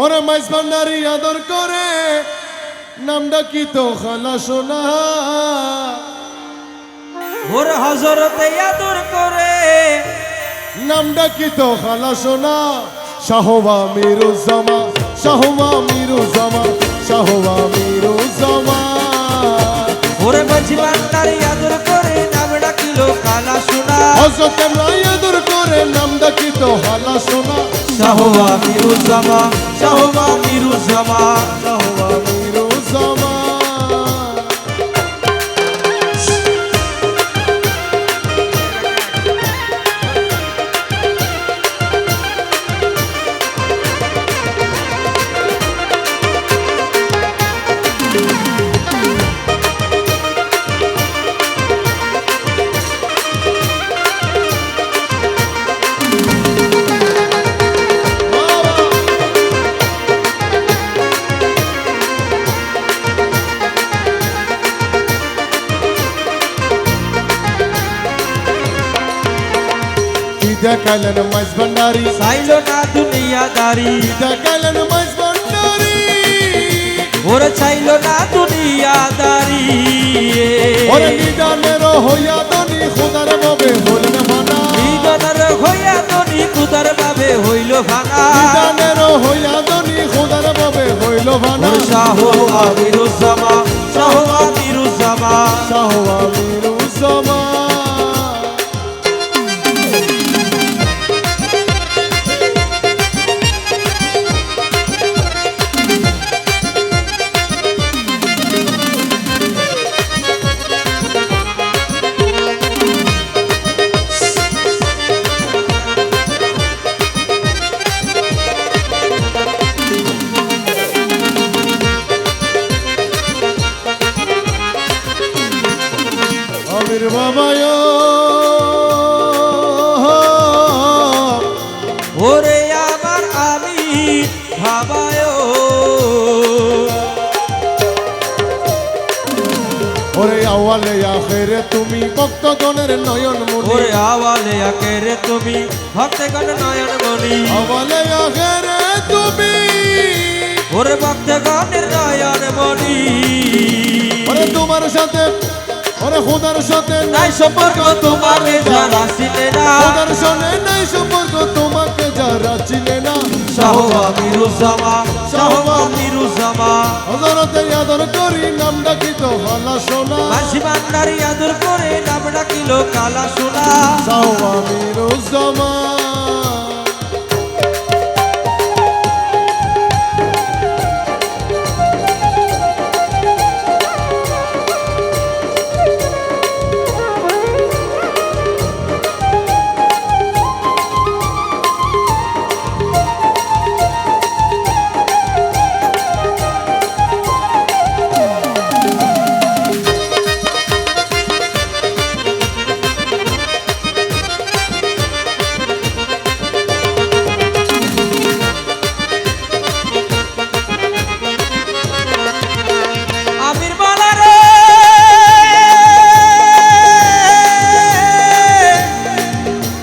ওরে মাইস ভান্ডারি আদর করে নামটা কি তো খালা সোনা? ওর হজরতে আদর করে নামটা কি তো খালা সোনা? শাহবা মিরুজ্জামা শাহবা মিরুজ্জামা শাহবা মিরুজ্জামা। ওরে মাঝি ভান্ডারি আদর করে নাম ডাকিলো কালা সোনা? হজরত আদর করে নামটা কি তো খালা সোনা? শাহবা মিরুজামা শাহবা মিরুজামা শাহবা কি দেখাইলেন মাইস ভান্ডারি চাইলো না দুনিয়াদারি কি দেখাইলেন মাইস ভান্ডারি ওরে চাইলো না দুনিয়াদারি ওরে নিদানের হইয়া দনি খুদার বাবে হইল মানা নিদনের হইয়া দনি কুদার বাবে হইল ভাঙা নিদানের হইয়া দনি খুদার বাবে হইল ওর শাহ আমিরুজ্জামা শাহ আমিরুজ্জামা শাহওয়া মিরুজ্জামা ওরে আমার আমি ভাবায়। ওরে আওয়ালে আখেরে তুমি ভক্তগণের নয়ন মুনি ওরে আওয়ালে আকেরে তুমি ভক্তগণ নয়ন মনি আওয়ালে আখেরে তুমি ওরে ভক্তগণের নয়ন মনি ওরে তোমার সাথে ওরে খুদার সাথে নাই। সম্পর্ক তোমাকে যারা চিনে না। খুদার সনে নাই সম্পর্ক তোমাকে যারা চিনে না। শাহ আমিরুজ্জামা শাহ আমিরুজ্জামা হজরতে আদর করি নাম ডাকি তো হলা সোনা। মাঝি ভান্ডারি আদর করে নাম ডাকিল কালা সোনা। সাহবা মিরুজ্জামা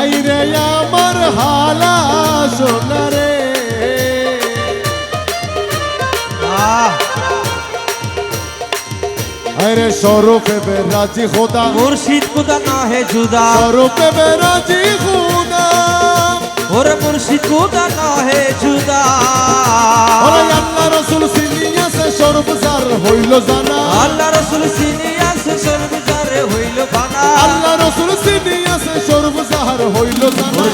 হাইরে আমার হালা সোনা রে। আহ, স্বরূপে বেরাজি খোদা। মুর্শিদ কুদা না হে জুদা স্বরূপে বেরাজি খোদা। ওরে মুর্শিদ কুদা না হে জুদা ওরে আল্লাহ রসুল সিনিয়াসে স্বরূপ সার হইল জানা। আল্লাহ রসুল সিনিয়াসে সর্বজারে হইল বানা। আল্লাহ রসুল সিনিয়াসে স্বরূপ সার হইল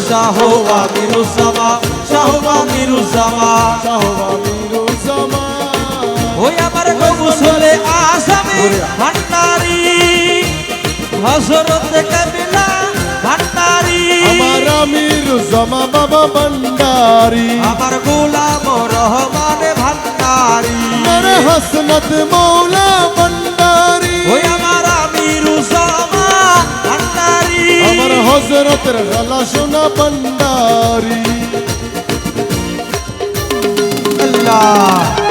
জানা ওর শাহ আমিরুজ্জামা শাহ আমিরুজ্জামা সাহবা মিরুজ্জামা ওই আমার গৌসলে আসামে ভান্ডারি হজরত কাবিলা ভান্ডারি। আমার মিরুজ্জামা বাবা ভান্ডারি। আমার গোলাম রহমান ভান্ডারি। মেরে হসনত মৌলা ভান্ডারি আমার হজরতের গলা শোনা ভান্ডারি। আল্লাহ।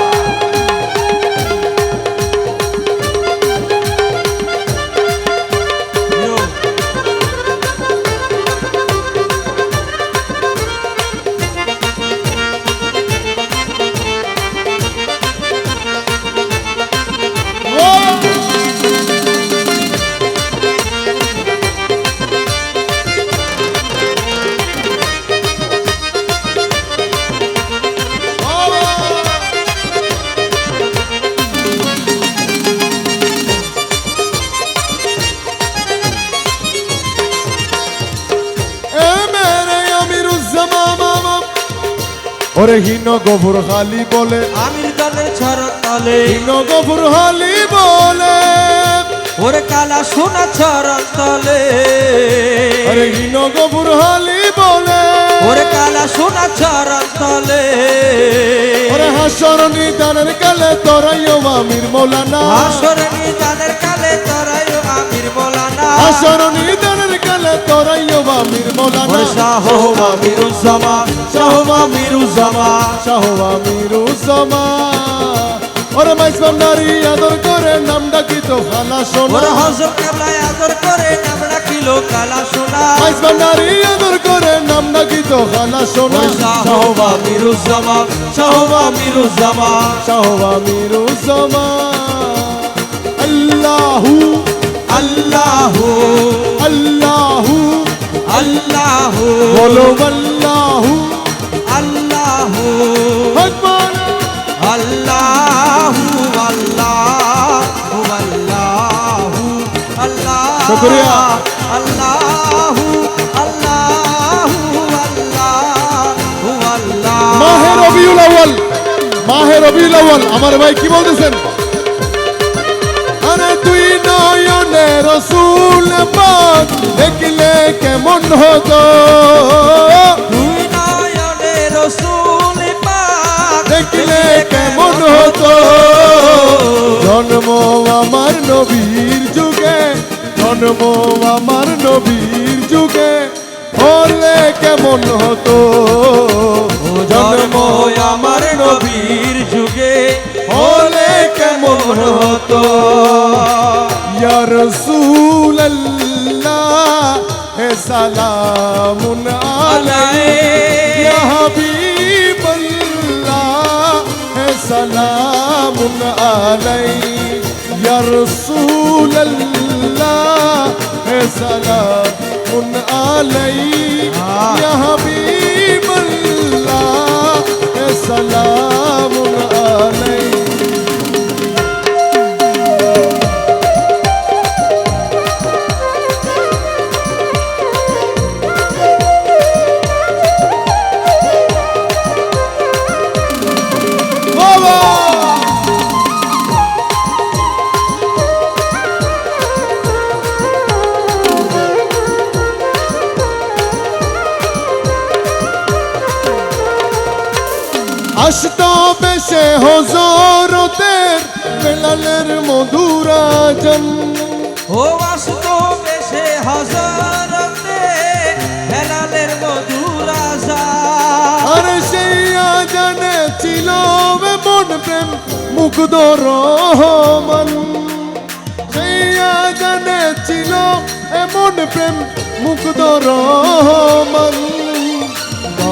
ওরে হিন গফুর খালি বলে। আমির দলের ছড়ক তলে। হিন গফুর খালি বলে। ওরে কালা সোনা ছড়ক তলে। আরে হিন গফুর খালি বলে। ওরে কালা সোনা ছড়ক তলে। ওরে হাসর নিদানের কালে তোরাইও আমির মৌলানা। আসরে নিদানের কালে তরাইও আমির মোলানা। মৌলানা শাহ আমিরুজ্জামা শাহ আমিরুজ্জামা শাহ আমিরুজ্জামা ওরে মাইস ভান্ডারি আদর করে নাম ডাকি তো খালা সোনা। ওরে হজর কেবলায় আদর করে নাম রাখিলো কালা সোনা। মাইস ভান্ডারি আদর করে নাম ডাকি তো খালা সোনা। ওরে শাহ আমিরুজ্জামা শাহ আমিরুজ্জামা শাহ আল্লাহু আল্লাহু আল্লাহু আল্লাহু। বলো আল্লাহু। আল্লাহু। আকবার। আল্লাহু আল্লাহু আল্লাহু আল্লাহ। শুকরিয়া। আল্লাহু আল্লাহু আল্লাহু আল্লাহ। মাহে রবিউল আউয়াল। মাহে রবিউল আউয়াল। আমার ভাই কি বলতেছেন? আরে তুই নয়নে রসুল পাক দেখলে কেমন হতো? রসুল দেখলে কেমন হতো? জন্ম আমার নবীর যুগে জন্ম আমার নবীর যুগে হলে কেমন হতো? জন্ম আমার নবীর যুগে হলে কেমন হতো? رسول اللہ ہے سلام علیہ یا حبیب اللہ ہے سلام علیہ یا رسول اللہ ہے سلام علیہ یا حبیب اللہ আসত বেশে হজরতের বেলালের মধুরাজন। ও বাসতো বেশে হজরতে হেলালের মধুর আশা আর সেই আজানে ছিল মন প্রেম মুগ্ধ রহমান। সেই আজানে ছিল এমন প্রেম মুগ্ধ রহমান।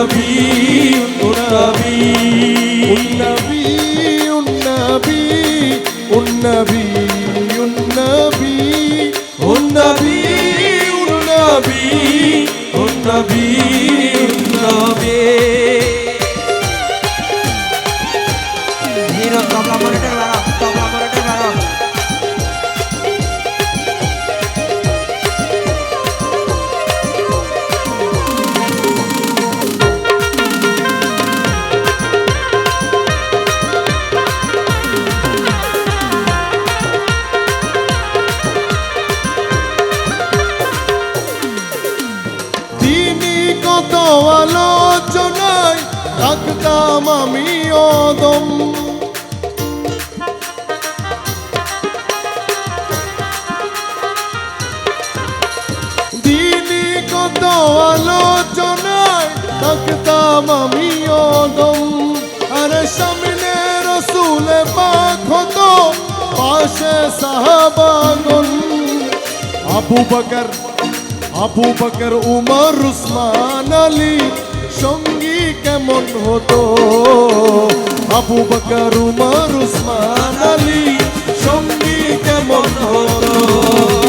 উন্নবী উন্নবী। উন্নবী উন্নবী উন্নবী উন্নবী। উন্নবী উন্নবী উন্নবী উন্নবী। হিরো তবলা মনিটর আলোচনায় থাকতাম আমি অদম। দিলি কত আলোচনায় থাকতাম আমি অদম। আরে সামনে রসুলে পাক পাশে সাহাবাগন আবু বকর আবু বকর, উমর, উসমান আলী, সঙ্গী কেমন হতো? আবু বকর, উমর, উসমান আলী, সঙ্গী কেমন হতো?